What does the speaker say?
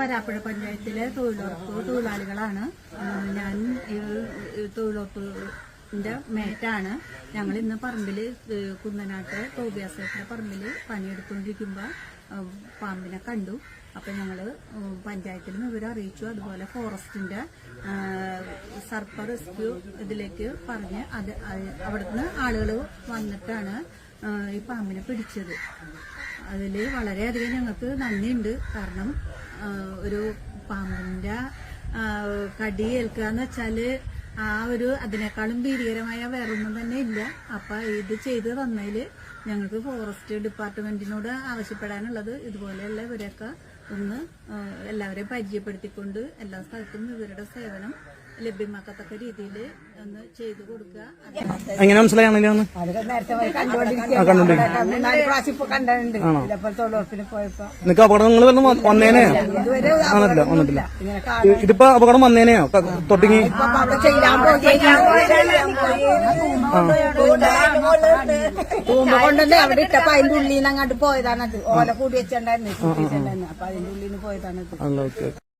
വരാപ്പുഴ പഞ്ചായത്തിലെ തൊഴിലുറപ്പ് തൊഴിലാളികളാണ്. ഞാൻ തൊഴിലുറപ്പിന്റെ മേറ്റാണ്. ഞങ്ങൾ ഇന്ന് പറമ്പിൽ ഏഹ് കുന്നനാട്ട് തോബിയാസേട്ടന്റെ പറമ്പിൽ പണിയെടുത്തുകൊണ്ടിരിക്കുമ്പോൾ പാമ്പിനെ കണ്ടു. അപ്പൊ ഞങ്ങൾ പഞ്ചായത്തിൽ നിന്ന് വിവരം അറിയിച്ചു. അതുപോലെ ഫോറസ്റ്റിന്റെ സർപ്പ റെസ്ക്യൂ ഇതിലേക്ക് പറഞ്ഞ് അത് അവിടുന്ന് ആളുകൾ വന്നിട്ടാണ് ഈ പാമ്പിനെ പിടിച്ചത്. അതിൽ വളരെയധികം ഞങ്ങൾക്ക് നന്ദിയുണ്ട്. കാരണം ഒരു പാമ്പിന്റെ കടി ഏൽക്കുക എന്ന് വെച്ചാൽ ആ ഒരു അതിനേക്കാളും ഭീകരമായ വേറൊന്നും തന്നെ ഇല്ല. അപ്പം ഇത് ചെയ്ത് തന്നതിൽ ഞങ്ങൾക്ക് ഫോറസ്റ്റ് ഡിപ്പാർട്ട്മെന്റിനോട് ആവശ്യപ്പെടാനുള്ളത് ഇതുപോലെയുള്ള ഇവരെയൊക്കെ ഒന്ന് എല്ലാവരെയും പരിചയപ്പെടുത്തിക്കൊണ്ട് എല്ലാ സ്ഥലത്തും ഇവരുടെ സേവനം ലഭ്യമാക്കത്തക്ക രീതിയിൽ ഒന്ന് ചെയ്തു കൊടുക്കുക. എങ്ങനെ മനസ്സിലായാണെങ്കിലാണ് അതൊക്കെ നേരത്തെ പോയി കണ്ടിട്ടുണ്ട്. ചിലപ്പോൾ തൊഴിലുറപ്പിന് പോയപ്പോ. അപകടങ്ങൾ വന്നിട്ടില്ല വന്നിട്ടില്ല. ഇതിപ്പോ അപകടം വന്നേനെയോ തൊട്ടിങ്ങി? തൂമ്പ അവിടെ ഇട്ടപ്പോ അതിന്റെ ഉള്ളിൽ നിന്ന് അങ്ങോട്ട് പോയതാണത്. ഓല കൂടി വെച്ചിട്ടുണ്ടായിരുന്നു അപ്പൊ അതിന്റെ ഉള്ളിൽ നിന്ന് പോയതാണത്